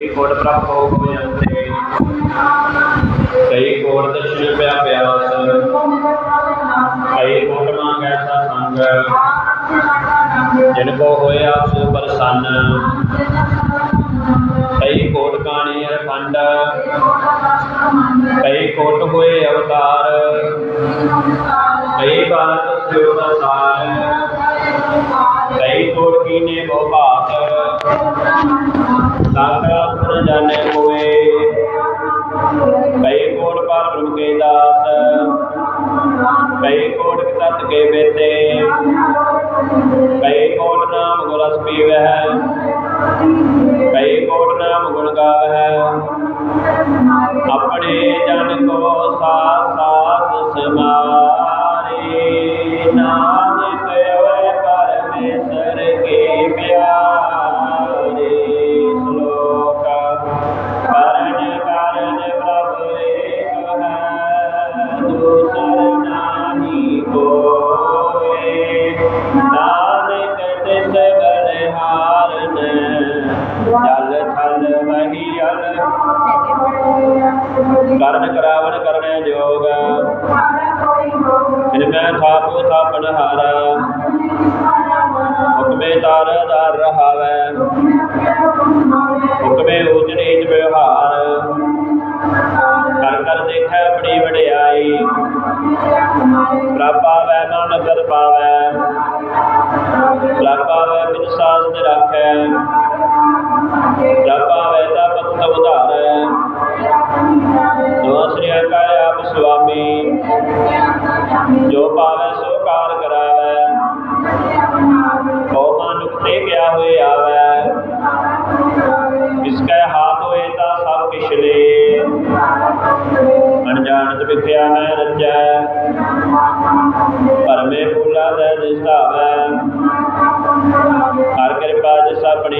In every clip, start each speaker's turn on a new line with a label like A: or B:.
A: ਕੋਟ ਪ੍ਰਭ ਹੋ ਗਏ ਕਈ ਕੋਟ ਦਰਸ਼ਨ ਪਿਆ ਪਿਆਸ ਕਈ ਕੋਟ ਮੰਗ ਐਸਾ ਸੰਗ। ਜਿਨ ਕੋ ਹੋਇਆ ਸੋ ਪ੍ਰਸੰਨ ਕਈ ਕੋਟ ਕਾਣੀ ਅਖੰਡ ਕਈ ਕੋਟ ਹੋਏ ਅਵਤਾਰ। ਕਈ ਬਾਤ ਸਿਉ ਦਾ ਸਾਰ। ਕਈ ਕੋਟ ਕੀਨੇ ਬਹੁ ਭਾਤ। ਸਾਖਾ ਸੁਨ ਜਾਣੇ ਹੋਏ ਕਈ ਕੋਟ ਪਰ ਬ੍ਰਹਮ ਕੇ ਦਾਸ, ਕਈ ਕੋਟ ਤਤ ਕੇ ਬੇਤੇ ਕਈ ਕੋਟ ਨਾਮ ਗੁਰ ਰਸ ਕਈ ਕੋਟ ਨਾਮ ਗੁਣ ਗਾਵੈ ਆਪਣੇ ਥਲ ਵਹੀ ਕਰਨ ਕਰਾਵਣ ਕਰਨੇ ਜੋਗ। ਜਿਨ ਮੈਂ ਥਾਪੋ ਥਾਪਣ ਹਾਰਾ, ਹੁਕਮੇ ਤਾਰ ਦਾਰ ਰਹਾਵੈ। ਹੁਕਮੇ ਊਚ ਨੀਚ ਵਿਵਹਾਰ। ਕਰ ਕਰ ਦੇਖੈ ਬੜੀ ਵਡਿਆਈ। ਪ੍ਰਭ ਪਾਵੈ ਕਰ ਪਾਵੈ ਪ੍ਰਭ ਪਾਵੈ ਬਿਨ ਸਾਸਤ ਰਾਖੈ। ਪ੍ਰਭ ਪਾਵੈ ਤਾ ਪਤ ਉਧਾਰੈ। ਜੋ ਸ੍ਰੀ ਅਕਾਲ ਆਪ ਸੁਆਮੀ, ਜੋ ਪਾਵੈ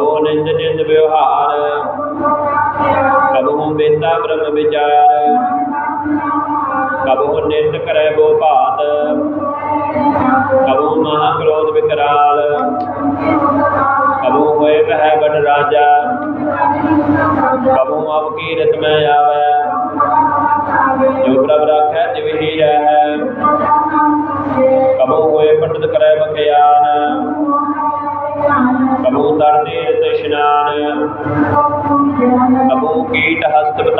A: करो निंद निंद व्यवहार कबहु बेता ब्रह्म विचार कबहु नित करे गोपात कबहु महाक्रोध विकराल कबहु वे वह बट राजा कबहु अब कीरत में आवे जो प्रभ रख है जिवी है कबहु हुए पंडित करे बखया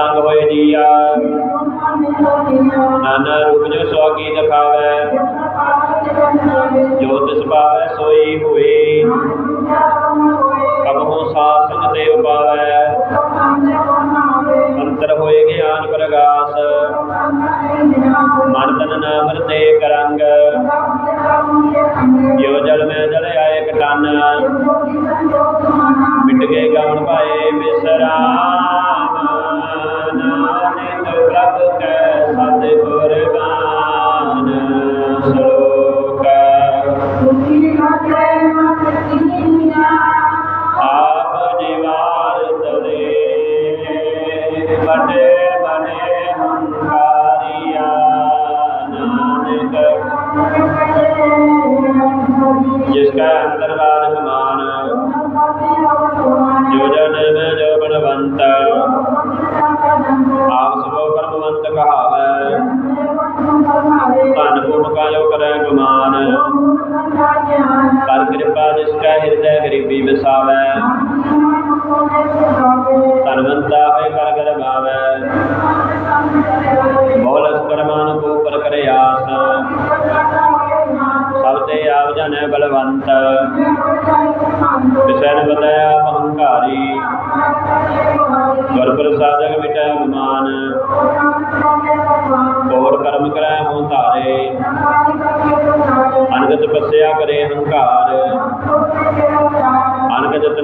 A: ਹਸਤ ਪਤੰਗ ਹੋਏ ਜੀਆ ਨਾਨਾ ਰੂਪ ਜੋ ਸੁਆਗੀ ਦਿਖਾਵੈ ਜੋ ਤਿਸ ਪਾਵੈ ਸੋਈ ਹੋਈ ਕਬਹੂ ਸਾਸਨ ਤੇ ਉਪਾਵੈ। ਅੰਤਰ ਹੋਏ ਗਿਆਨ ਪ੍ਰਗਾਸ। ਮਨ ਤਨ ਨਾਮ ਤੇ ਕਰੰਗ। ਜੋ ਜਲ ਮੈਂ ਜਲ ਆਏ ਕਟਨ। ਮਿਟ ਗਏ ਗਵਨ ਪਾਏ ਵਿਸਰਾਮ ਬੜੇ ਬੜੇ ਹੰਕਾਰੀਆ ਨਾਨਕ। ਜਿਸ ਕਾ ਅੰਤਰਵਾਦ ਮਾਨ ਜੋ ਜਨ ਮੈਂ ਜੋ ਬਨਵੰਤ ਆਪ ਸਭੋ ਕਰਮਵੰਤ ਕਹਾਵੈ। ਧਨ ਗੁਣ ਕਾ ਜੋ ਕਰੈ ਗੁਮਾਨ। ਕਰ ਕਿਰਪਾ ਜਿਸ ਕਾ ਹਿਰਦੈ ਗਰੀਬੀ ਵਸਾਵੈ। ਧਨਵੰਤਾ ਹੋਏ ਕਰ ਕਰ ਗਾਵੈ। ਬੋਲਸ ਕਰਮਾਨ ਕੋ ਪਰ ਕਰੇ ਆਸ। ਸਭ ਤੇ ਆਪ ਜਾਣੈ ਬਲਵੰਤ। ਵਿਸੈਨ ਬਤਾਇਆ ਅਹੰਕਾਰੀ ਗੁਰ ਪ੍ਰਸਾਦਕ ਮਿਟੈ ਅਭਿਮਾਨ ਕੋਰ ਕਰਮ ਕਰੈ ਹਉ ਧਾਰੇ। ਅਨਗਤ ਪਸਿਆ ਕਰੇ ਹੰਕਾਰ।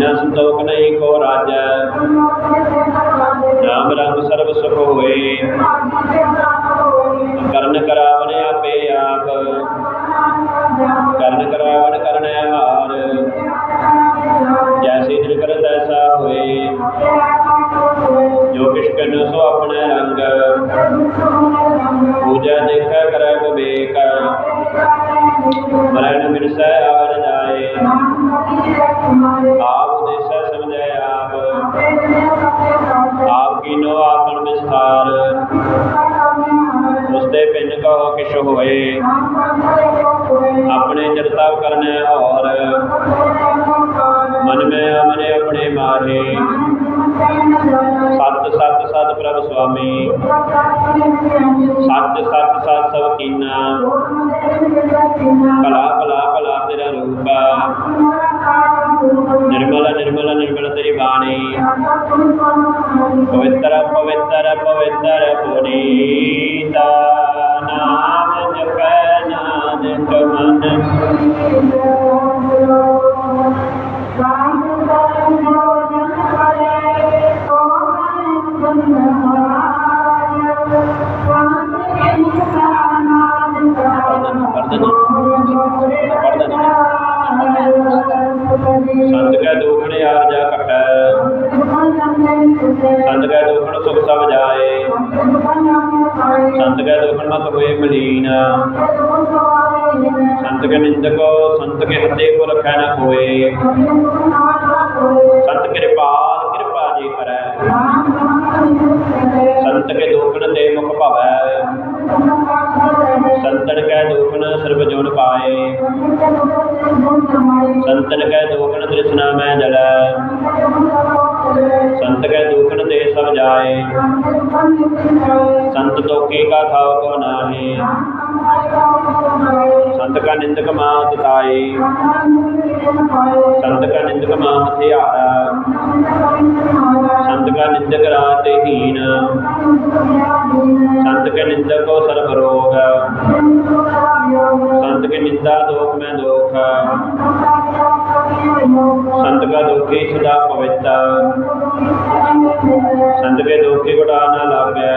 A: बिना संतोख न एक और राजा राम रंग सर्व सुख होए। कर्ण करावन आपे आप। कर्ण करावन कर्ण हार जैसे दिन कर तैसा होए। जो किश कन सो अपने रंग। पूजा देखा कर विवेक। मरण मिर्सा बिन कहो किश होए अपने चरताव करने और मन में अमने अपने मारे। सत सत सत प्रभ स्वामी। सत सत सत सब कीना। भला भला भला तेरा रूप। निर्मल निर्मल निर्मल तेरी वाणी। पवित्र ਸੰਤ ਕੈ ਦੋਖਣ ਯਾਰ ਜਾ ਕਟੈ ਸੰਤ ਕੈ ਦੋਖਣ ਸੁਖ ਸਭ ਜਾਏ। ਸੰਤ ਕੈ ਦੋਖਣ ਮਤ ਹੋਏ ਮਲੀਨ। ਸੰਤ ਕੇ ਨਿੰਦਕੋ ਸੰਤ ਕੇ ਹੱਥੇ ਕੋ ਰਖੈ ਨ ਹੋਏ। ਸੰਤ ਕਿਰਪਾਲ ਕਿਰਪਾ ਜੀ ਕਰੈ। ਸੰਤ ਕੇ ਦੋਖਣ ਤੇ ਮੁਖ ਭਵੈ। पाए। संतन कह दुखन तृष्णा मैं जल। संत कह दुखन दे सब जाए। संत तो के का खाओ को ना है ਸੰਤ ਕਾ ਨਿੰਦਕ ਮਾਤ ਤਾਈ ਸੰਤ ਕਾ ਨਿੰਦਕ ਮਾਤ ਹਥਿਆਰਾ ਸੰਤ ਕਾ ਨਿੰਦਕ ਰਾਤ ਤੇ ਹੀਨ ਸੰਤ ਕੇ ਨਿੰਦਕ ਕੋ ਸਰਬ ਰੋਗ ਸੰਤ ਕੇ ਨਿੰਦਾ ਦੋਖ ਮੈਂ ਦੋਖ। ਸੰਤ ਕਾ ਦੋਖੀ ਸਦਾ ਪਵਿੱਤਰ ਸੰਤ ਕੇ ਦੋਖੀ ਗੁੜਾ ਨਾ ਲਾਗੈ।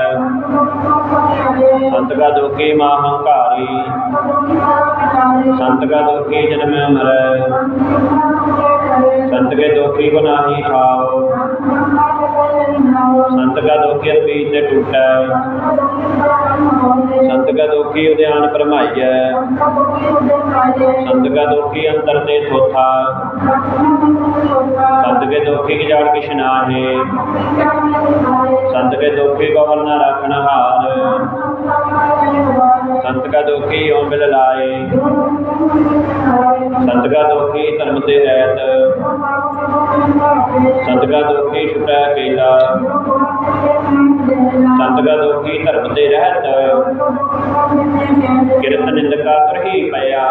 A: संत का दुखी महंकारी। संत का दुखी जन्म मरै। संत के दुखी को बनाही खाओ। संत का दुखी बीज से टूटा। संत का दुखी उद्यान भरमाइय संत का दुखी अंतर से थोथा। संत के दुखी की जाड़ किश ना संत के दुखी को कवल रखना हार। ਕਾ ਦੋਖੀ ਓਮ ਬਿਲ ਲਾਏ ਸੰਤ ਕਾ ਦੋਖੀ ਧਰਮ ਤੇ ਰਹਿਤ ਸੰਤ ਕਾ ਦੋਖੀ ਛੁਟੈ ਕੇਲਾ ਸੰਤ ਕਾ ਦੋਖੀ ਧਰਮ ਤੇ ਰਹਿਤ ਕਿਰਤ ਨਿੰਦਕਾ ਕਰਹੀ ਪਿਆ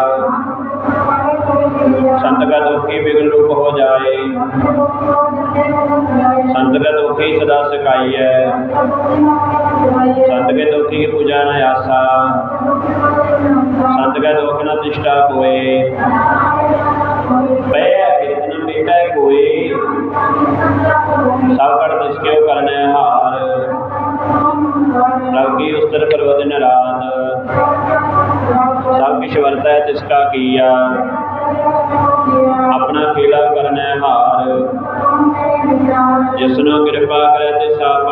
A: ਸੰਤ ਕਾ ਦੋਖੀ ਬਿਗਲ ਰੂਪ ਹੋ ਜਾਏ ਸੰਤ ਕਾ ਦੋਖੀ ਸਦਾ ਸਿਕਾਈਐ ਸੰਤ संत के दुखी पूजा न संत का दुख न तिष्ठा कोए सब कर तिसके करने हार। पर्वत सब वरता है तिसका किया। अपना केला करने हार। जिसनों कृपा करे तिसा